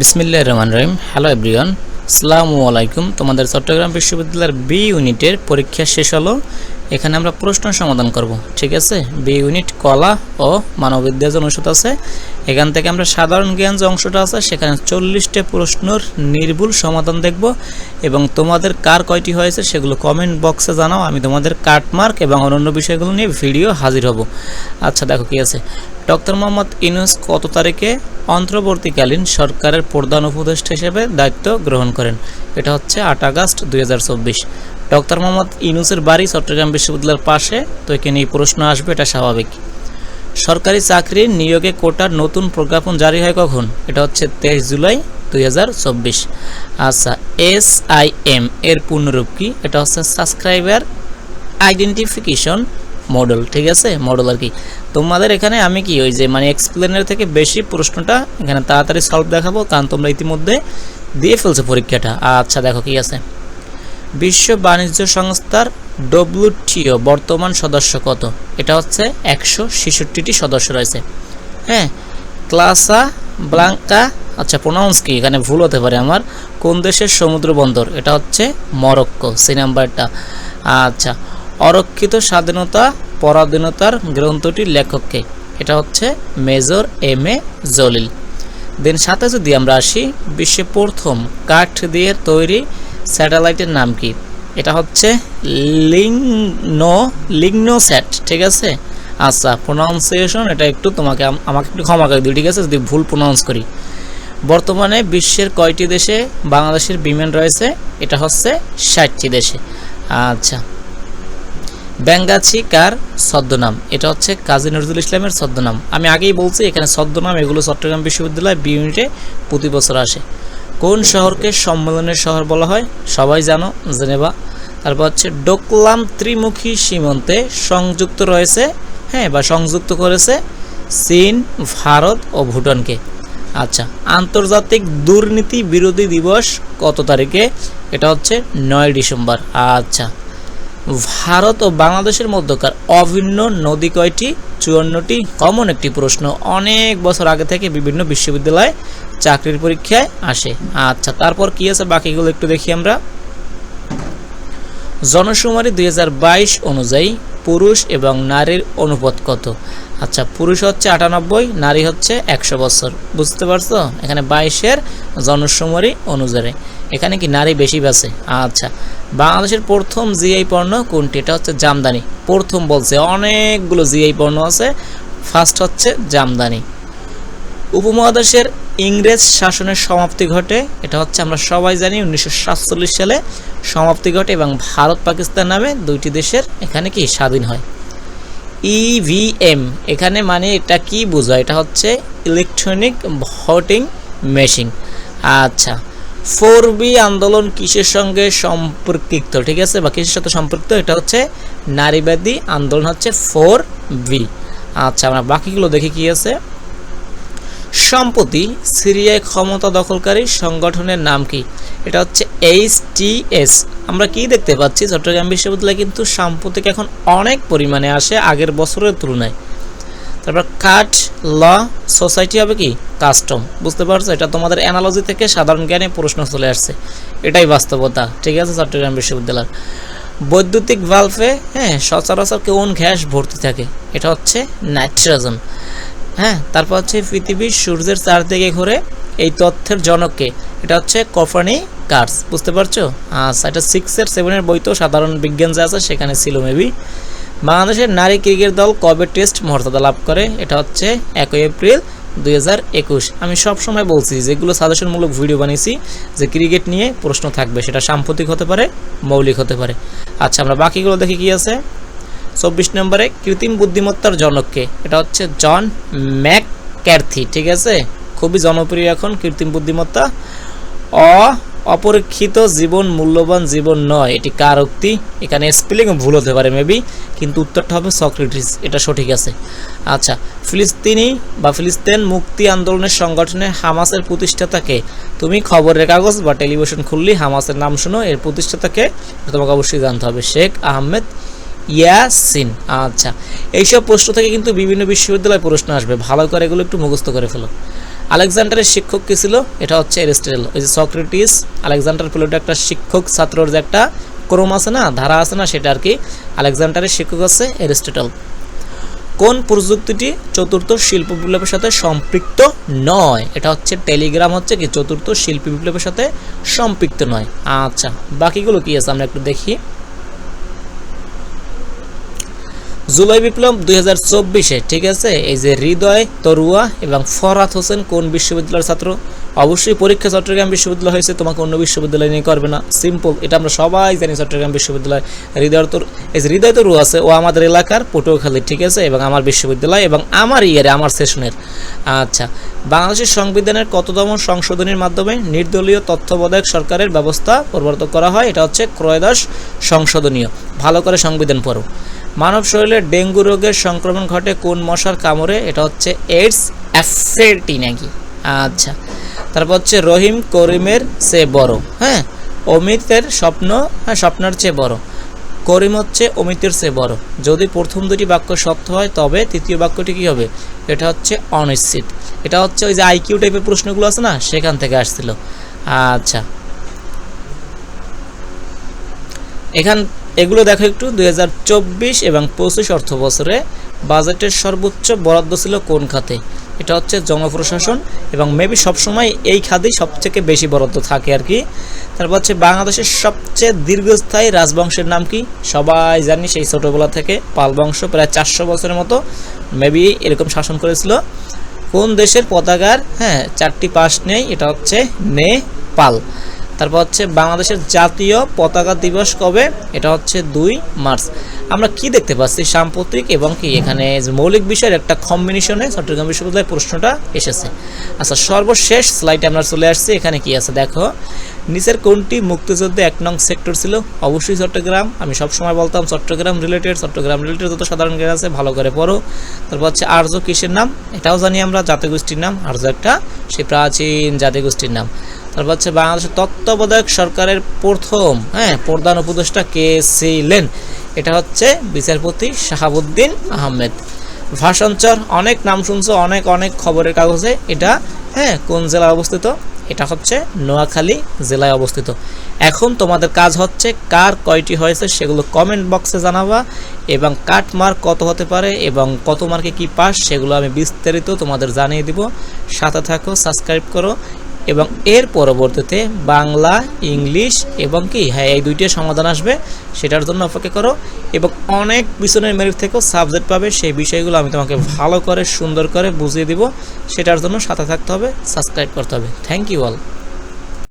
বিসমিল্লাহ রহমান রহিম। Hello everyone সালামু আলাইকুম। তোমাদের চট্টগ্রাম বিশ্ববিদ্যালয়ের বি ইউনিটের পরীক্ষা শেষ হলো। এখানে আমরা প্রশ্ন সমাধান করব। ঠিক আছে? বি ইউনিট কলা ও মানববিদ্যা অনুষদ আছে এখান থেকে আমরা সাধারণ জ্ঞান যে অংশটা আছে, সেখানে চল্লিশটা প্রশ্নর নির্ভুল সমাধান দেখব। এবং তোমাদের কার কয়টি হয়েছে সেগুলো কমেন্ট বক্সে জানাও, আমি তোমাদের কাটমার্ক এবং অন্যান্য বিষয়গুলো নিয়ে ভিডিও হাজির হব। আচ্ছা দেখো কি আছে। ডক্টর মোহাম্মদ ইউনুস কত তারিখে অন্তর্বর্তীকালীন সরকারের প্রধান উপদেষ্টা হিসেবে দায়িত্ব গ্রহণ করেন? এটা হচ্ছে আট আগস্ট দুই হাজার চব্বিশ। ডক্টর মোহাম্মদ ইউনুসের বাড়ি চট্টগ্রাম বিশ্ববিদ্যালয়ের পাশে, তো এখানে এই প্রশ্ন আসবে, এটা স্বাভাবিক। সরকারি চাকরির নিয়োগে কোটার নতুন প্রজ্ঞাপন জারি হয় কখন? এটা হচ্ছে তেইশ জুলাই দু হাজার চব্বিশ। আচ্ছা এস আই এম এর পূর্ণরূপ কি? এটা হচ্ছে সাবস্ক্রাইবার আইডেন্টিফিকেশন মডেল, ঠিক আছে? মডেল আর কি। তোমাদের এখানে আমি কি ওই যে মানে এক্সপ্লেনের থেকে বেশি প্রশ্নটা এখানে তাড়াতাড়ি সলভ দেখাবো, কারণ তোমরা ইতিমধ্যে দিয়ে ফেলছো পরীক্ষাটা। আচ্ছা দেখো কি আছে। বিশ্ব বাণিজ্য সংস্থার ডব্লিউটিও বর্তমান সদস্য কত? এটা হচ্ছে একশো ছেষট্টিটি সদস্য রয়েছে। হ্যাঁ ক্লাসা ব্লাঙ্কা আচ্ছা প্রোনাউন্স কি? এখানে ভুল হতে পারে আমার। কোন দেশের সমুদ্র বন্দর? এটা হচ্ছে মরক্কো, সি নাম্বারটা। আচ্ছা অরক্ষিত স্বাধীনতা পরাধীনতার গ্রন্থটির লেখককে এটা হচ্ছে মেজর এম এ জলিল। দেন সাথে যদি আমরা আসি বিশ্বে প্রথম কাঠ দিয়ে তৈরি স্যাটেলাইটের নাম কি? এটা হচ্ছে লিংনো লিগনোস্যাট ঠিক আছে? আচ্ছা প্রোনাউন্সিয়েশন এটা একটু তোমাকে আমাকে একটু ক্ষমা করে দিই ঠিক আছে? যদি ভুল প্রোনাউন্স করি। বর্তমানে বিশ্বের কয়টি দেশে বাংলাদেশের বিমান রয়েছে? এটা হচ্ছে ষাটটি দেশে। আচ্ছা। ব্যাঙ্গাছি কার ছদ্মনাম, এটা হচ্ছে কাজী নজরুল ইসলামের ছদ্মনাম। আমি আগেই বলছি, এখানে ছদ্মনাম, এগুলো চট্টগ্রাম বিশ্ববিদ্যালয় বি ইউনিটে প্রতি বছর আসে। কোন শহরকে সম্মেলনের শহর বলা হয়? সবাই জানো জেনেভা তারপর হচ্ছে, ডোকলাম ত্রিমুখী সীমান্তে সংযুক্ত রয়েছে হ্যাঁ বা সংযুক্ত করেছে চীন, ভারত ও ভুটানকে। আচ্ছা আন্তর্জাতিক দুর্নীতি বিরোধী দিবস কত তারিখে? এটা হচ্ছে নয় ডিসেম্বর। আচ্ছা ভারত ও বাংলাদেশের মধ্যকার অভিন্ন নদী কয়টি? চুয়ান্নটি। কমন একটি প্রশ্ন। অনেক বছর আগে থেকে বিভিন্ন বিশ্ববিদ্যালয়ে চাকরির পরীক্ষায় আসে। আচ্ছা তারপর কি আছে? বাকিগুলো একটু দেখি আমরা। জনশুমারি দুই অনুযায়ী পুরুষ এবং নারীর অনুপাত কত? আচ্ছা পুরুষ হচ্ছে আটানব্বই, নারী হচ্ছে একশো বছর। বুঝতে পারছ? এখানে বাইশের জনশুমারি অনুযায়ী। এখানে কি নারী বেশি বাসে? আচ্ছা বাংলাদেশের প্রথম জিআই পণ্য কোনটি? এটা হচ্ছে জামদানি। প্রথম বলছে, অনেকগুলো জিআই পণ্য আছে। ফার্স্ট হচ্ছে জামদানি। উপমহাদেশের ইংরেজ শাসনের সমাপ্তি ঘটে। এটা হচ্ছে আমরা সবাই জানি, উনিশশো সাতচল্লিশ সালে সমাপ্তি ঘটে এবং ভারত পাকিস্তান নামে দুইটি দেশের এখানে কি স্বাধীন হয়। ইভিএম এখানে মানে এটা কি বোঝায়? এটা হচ্ছে ইলেকট্রনিক ভোটিং মেশিন আচ্ছা ফোর বি আন্দোলন কিসের সঙ্গে সম্পর্কিত? ঠিক আছে, বা কিসের সাথে সম্পর্কিত? এটা হচ্ছে নারীবাদী আন্দোলন, হচ্ছে ফোর বি আচ্ছা আমরা বাকিগুলো দেখি কি আছে। সম্প্রতি সিরিয়ায় ক্ষমতা দখলকারী সংগঠনের নাম কি? এটা হচ্ছে এইচ এস। আমরা কি দেখতে পাচ্ছি? চট্টগ্রাম বিশ্ববিদ্যালয় কিন্তু সাম্প্রতিক এখন অনেক পরিমাণে আসে, আগের বছরের তুলনায়। তারপর কাট ল সোসাইটি হবে কি? কাস্টম। বুঝতে পারছ? এটা তোমাদের অ্যানালজি থেকে সাধারণ জ্ঞানে প্রশ্ন চলে আসছে। এটাই বাস্তবতা। ঠিক আছে, চট্টগ্রাম বিশ্ববিদ্যালয়। বৈদ্যুতিক ভালভে হ্যাঁ সচরাচর কোন গ্যাস ভর্তি থাকে। এটা হচ্ছে নাইট্রোজেন। হ্যাঁ তারপর হচ্ছে পৃথিবীর সূর্যের চারদিকে ঘুরে এই তথ্যের জনককে। এটা হচ্ছে কফানি কার্স, বুঝতে পারছ? আচ্ছা এটা সিক্সের সেভেনের বই তো, সাধারণ বিজ্ঞান যা আছে সেখানে ছিল মেবি বাংলাদেশের নারী ক্রিকেট দল কবে টেস্ট মর্যাদা লাভ করে? এটা হচ্ছে একই এপ্রিল দুই হাজার একুশ। আমি সব সময় বলছি, যেগুলো সাজেশনমূলক ভিডিও বানিয়েছি, যে ক্রিকেট নিয়ে প্রশ্ন থাকবে, সেটা সাম্প্রতিক হতে পারে, মৌলিক হতে পারে। আচ্ছা আমরা বাকিগুলো দেখি কি আছে। চব্বিশ নম্বরে কৃত্রিম বুদ্ধিমত্তার জনককে এটা হচ্ছে জন ম্যাক ক্যার্থি ঠিক আছে? খুবই জনপ্রিয় এখন কৃত্রিম বুদ্ধিমত্তা। অ, অপরীক্ষিত জীবন মূল্যবান জীবন নয়, এটি কার উক্তি? এখানে স্পেলিং ভুল হতে পারে মেবি কিন্তু উত্তরটা হবে সক্রেটিস, এটা সঠিক আছে। আচ্ছা ফিলিস্তিনি বা ফিলিস্তিন মুক্তি আন্দোলনের সংগঠনে হামাসের প্রতিষ্ঠাতাকে তুমি খবরের কাগজ বা টেলিভিশন খুললি হামাসের নাম শুনো, এর প্রতিষ্ঠাতাকে তোমাকে অবশ্যই জানতে হবে। শেখ আহমেদ ইয়াসিন আচ্ছা। এইসব প্রশ্ন থেকে কিন্তু বিভিন্ন বিশ্ববিদ্যালয়ে প্রশ্ন আসবে। ভালো করে এগুলো একটু মুখস্থ করে ফেলো। আলেকজান্ডারের শিক্ষক কী ছিল? এটা হচ্ছে এরিস্টটল ওই যে সক্রেটিস, আলেকজান্ডার প্লেটো একটা শিক্ষক ছাত্রর যে একটা ক্রম আছে না, ধারা আছে না, সেটা আর কি আলেকজান্ডারের শিক্ষক আছে এরিস্টটল কোন প্রযুক্তিটি চতুর্থ শিল্প বিপ্লবের সাথে সম্পৃক্ত নয়? এটা হচ্ছে টেলিগ্রাম, হচ্ছে কি, চতুর্থ শিল্প বিপ্লবের সাথে সম্পৃক্ত নয়। আচ্ছা বাকিগুলো কি আছে? আমরা একটু দেখি। জুলাই বিপ্লব দুই ঠিক আছে? এই যে হৃদয়, তরুয়া এবং ফরাত হোসেন কোন বিশ্ববিদ্যালয়ের ছাত্র? অবশ্যই পরীক্ষা চট্টগ্রাম বিশ্ববিদ্যালয় হয়েছে, তোমাকে অন্য বিশ্ববিদ্যালয় নিয়ে করবে না। সিম্পল এটা আমরা সবাই জানি চট্টগ্রাম বিশ্ববিদ্যালয়। হৃদয় তরু এই যে হৃদয় তরু আছে, ও আমাদের এলাকার পটুয়াখালী, ঠিক আছে? এবং আমার বিশ্ববিদ্যালয় এবং আমার ইয়ারে, আমার সেশনের। আচ্ছা বাংলাদেশের সংবিধানের কততম সংশোধনীর মাধ্যমে নির্দলীয় তত্ত্বাবধায়ক সরকারের ব্যবস্থা পরিবর্তন করা হয়? এটা হচ্ছে ক্রয়োদশ সংশোধনীয়। ভালো করে সংবিধান পড়ো। মানব শরীরে ডেঙ্গু রোগের সংক্রমণ ঘটে কোন মশার কামড়ে? এটা হচ্ছে এইডস অ্যাফেটি নাকি? আচ্ছা। তারপর হচ্ছে রহিম করিমের চেয়ে বড়। হ্যাঁ? অমিতের স্বপ্ন হ্যাঁ স্বপ্নের চেয়ে বড়। করিম হচ্ছে অমিতের চেয়ে বড়। যদি প্রথম দুটি বাক্য সত্য হয়, তবে তৃতীয় বাক্যটি কী হবে? এটা হচ্ছে অনিশ্চিত। এটা হচ্ছে ওই যে আইকিউ টাইপের প্রশ্নগুলো আছে না? সেখান থেকে আসছিল। আচ্ছা। এখান এগুলো দেখো একটু, দুই হাজার চব্বিশ এবং পঁচিশ অর্থ বছরে বাজেটের সর্বোচ্চ বরাদ্দ ছিল কোন খাতে? এটা হচ্ছে জনপ্রশাসন এবং মেবি সবসময় এই খাতেই সবথেকে বেশি বরাদ্দ থাকে আর কি। তারপর হচ্ছে বাংলাদেশের সবচেয়ে দীর্ঘস্থায়ী রাজবংশের নাম কি? সবাই জানি সেই ছোটোবেলা থেকে পাল বংশ, প্রায় চারশো বছরের মতো মেবি এরকম শাসন করেছিল। কোন দেশের পতাকার হ্যাঁ চারটি পাশ নেই, এটা হচ্ছে নেপাল। তারপর হচ্ছে বাংলাদেশের জাতীয় পতাকা দিবস কবে? এটা হচ্ছে দুই মার্চ। আমরা কি দেখতে পাচ্ছি? সাম্প্রতিক এবং কি এখানে মৌলিক বিষয়ের একটা কম্বিনেশনে চট্টগ্রাম বিশ্ববিদ্যালয়ের প্রশ্নটা এসেছে। আচ্ছা সর্বশেষ স্লাইডে আমরা চলে আসছি। এখানে কি আছে? দেখো, নিচের কোনটি মুক্তিযুদ্ধে এক নং সেক্টর ছিল? অবশ্যই চট্টগ্রাম। আমি সবসময় বলতাম চট্টগ্রাম রিলেটেড চট্টগ্রাম রিলেটেড যত সাধারণ জ্ঞান আছে ভালো করে পড়ো। তারপর হচ্ছে আর্য কিসের নাম? এটাও জানি আমরা জাতিগোষ্ঠীর নাম। আর্য একটা সেই প্রাচীন জাতিগোষ্ঠীর নাম। তারপর হচ্ছে বাংলাদেশের তত্ত্বাবধায়ক সরকারের প্রথম হ্যাঁ প্রধান উপদেষ্টা কে ছিলেন? এটা হচ্ছে বিচারপতি শাহাবুদ্দিন আহমেদ। ভাষাঞ্চর অনেক নাম শুনছো, অনেক অনেক খবরের কাগজে। এটা হ্যাঁ কোন জেলায় অবস্থিত? এটা হচ্ছে নোয়াখালী জেলায় অবস্থিত। এখন তোমাদের কাজ হচ্ছে কার কয়টি হয়েছে সেগুলো কমেন্ট বক্সে জানাবা এবং কাট মার্ক কত হতে পারে এবং কত মার্কে কি পাস সেগুলো আমি বিস্তারিত তোমাদের জানিয়ে দিব। সাথে থাকো সাবস্ক্রাইব করো এবং এর পরবর্তীতে বাংলা, ইংলিশ এবং কি হ্যাঁ এই দুইটির সমাধান আসবে, সেটার জন্য অপেক্ষা করো। এবং অনেক পিছনের মেরিট থেকেও সাবজেক্ট পাবে, সেই বিষয়গুলো আমি তোমাকে ভালো করে, সুন্দর করে বুঝিয়ে দিব, সেটার জন্য সাথে থাকতে হবে সাবস্ক্রাইব করতে হবে। Thank you all